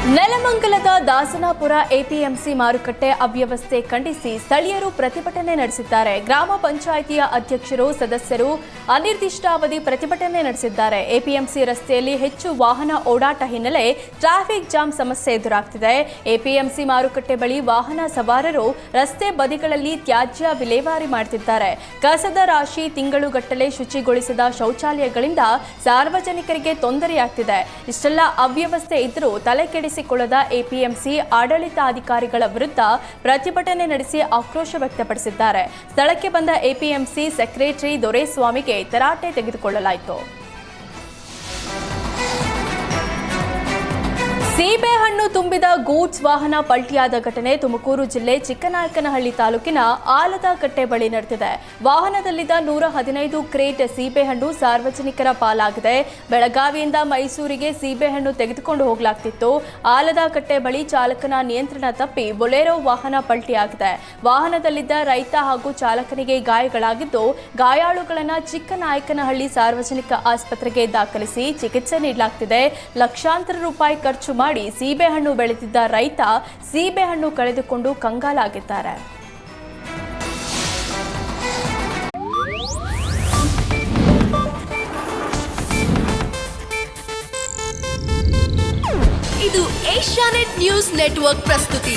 ನೆಲಮಂಗಲದ ದಾಸನಾಪುರ APMC ಮಾರುಕಟ್ಟೆ ಅವ್ಯವಸ್ಥೆ ಖಂಡಿಸಿ ಸ್ಥಳೀಯರು ಪ್ರತಿಭಟನೆ ನಡೆಸಿದ್ದಾರೆ. ಗ್ರಾಮ ಪಂಚಾಯಿತಿಯ ಅಧ್ಯಕ್ಷರು, ಸದಸ್ಯರು ಅನಿರ್ದಿಷ್ಟಾವಧಿ ಪ್ರತಿಭಟನೆ ನಡೆಸಿದ್ದಾರೆ. ಎಪಿಎಂಸಿ ರಸ್ತೆಯಲ್ಲಿ ಹೆಚ್ಚು ವಾಹನ ಓಡಾಟ ಹಿನ್ನೆಲೆ ಟ್ರಾಫಿಕ್ ಜಾಮ್ ಸಮಸ್ಯೆ ಎದುರಾಗ್ತಿದೆ. ಎಪಿಎಂಸಿ ಮಾರುಕಟ್ಟೆ ಬಳಿ ವಾಹನ ಸವಾರರು ರಸ್ತೆ ಬದಿಗಳಲ್ಲಿ ತ್ಯಾಜ್ಯ ವಿಲೇವಾರಿ ಮಾಡುತ್ತಿದ್ದಾರೆ ಕಸದ ರಾಶಿ ತಿಂಗಳುಗಟ್ಟಲೆ ಶುಚಿಗೊಳಿಸದ ಶೌಚಾಲಯಗಳಿಂದ ಸಾರ್ವಜನಿಕರಿಗೆ ತೊಂದರೆಯಾಗ್ತಿದೆ. ಇಷ್ಟೆಲ್ಲ ಅವ್ಯವಸ್ಥೆ ಇದ್ದರೂ ತಲೆ ಕೆಡಿಸಿಕೊಳ್ಳದ ಎಪಿಎಂಸಿ ಆಡಳಿತಾಧಿಕಾರಿಗಳ ವಿರುದ್ಧ ಪ್ರತಿಭಟನೆ ನಡೆಸಿ ಆಕ್ರೋಶ ವ್ಯಕ್ತಪಡಿಸಿದ್ದಾರೆ. ಸ್ಥಳಕ್ಕೆ ಬಂದ ಎಪಿಎಂಸಿ ಸೆಕ್ರೆಟರಿ ದೊರೆಸ್ವಾಮಿಗೆ ತರಾಟೆ ತೆಗೆದುಕೊಳ್ಳಲಾಯಿತು. ಸೀಬೆಹಣ್ಣು ತುಂಬಿದ ಗೂಡ್ಸ್ ವಾಹನ ಪಲ್ಟಿಯಾದ ಘಟನೆ ತುಮಕೂರು ಜಿಲ್ಲೆ ಚಿಕ್ಕನಾಯಕನಹಳ್ಳಿ ತಾಲೂಕಿನ ಆಲದಕಟ್ಟೆ ಬಳಿ ನಡೆದಿದೆ. ವಾಹನದಲ್ಲಿದ್ದ ನೂರ ಹದಿನೈದು ಕ್ರೇಟ್ ಸೀಬೆಹಣ್ಣು ಸಾರ್ವಜನಿಕರ ಪಾಲಾಗಿದೆ. ಬೆಳಗಾವಿಯಿಂದ ಮೈಸೂರಿಗೆ ಸೀಬೆಹಣ್ಣು ತೆಗೆದುಕೊಂಡು ಹೋಗಲಾಗ್ತಿತ್ತು. ಆಲದಕಟ್ಟೆ ಬಳಿ ಚಾಲಕನ ನಿಯಂತ್ರಣ ತಪ್ಪಿ ಬೊಲೆರೋ ವಾಹನ ಪಲ್ಟಿಯಾಗಿದೆ. ವಾಹನದಲ್ಲಿದ್ದ ರೈತ ಹಾಗೂ ಚಾಲಕನಿಗೆ ಗಾಯಗಳಾಗಿದ್ದು, ಗಾಯಾಳುಗಳನ್ನು ಚಿಕ್ಕನಾಯಕನಹಳ್ಳಿ ಸಾರ್ವಜನಿಕ ಆಸ್ಪತ್ರೆಗೆ ದಾಖಲಿಸಿ ಚಿಕಿತ್ಸೆ ನೀಡಲಾಗ್ತಿದೆ. ಲಕ್ಷಾಂತರ ರೂಪಾಯಿ ಖರ್ಚು ಮಾಡಿ ಸೀಬೆಹಣ್ಣು ಬೆಳೆದಿದ್ದ ರೈತ ಸೀಬೆಹಣ್ಣು ಕಳೆದುಕೊಂಡು ಕಂಗಾಲಾಗಿದ್ದಾರೆ. ಇದು ಏಷ್ಯಾನೆಟ್ ನ್ಯೂಸ್ ನೆಟ್ವರ್ಕ್ ಪ್ರಸ್ತುತಿ.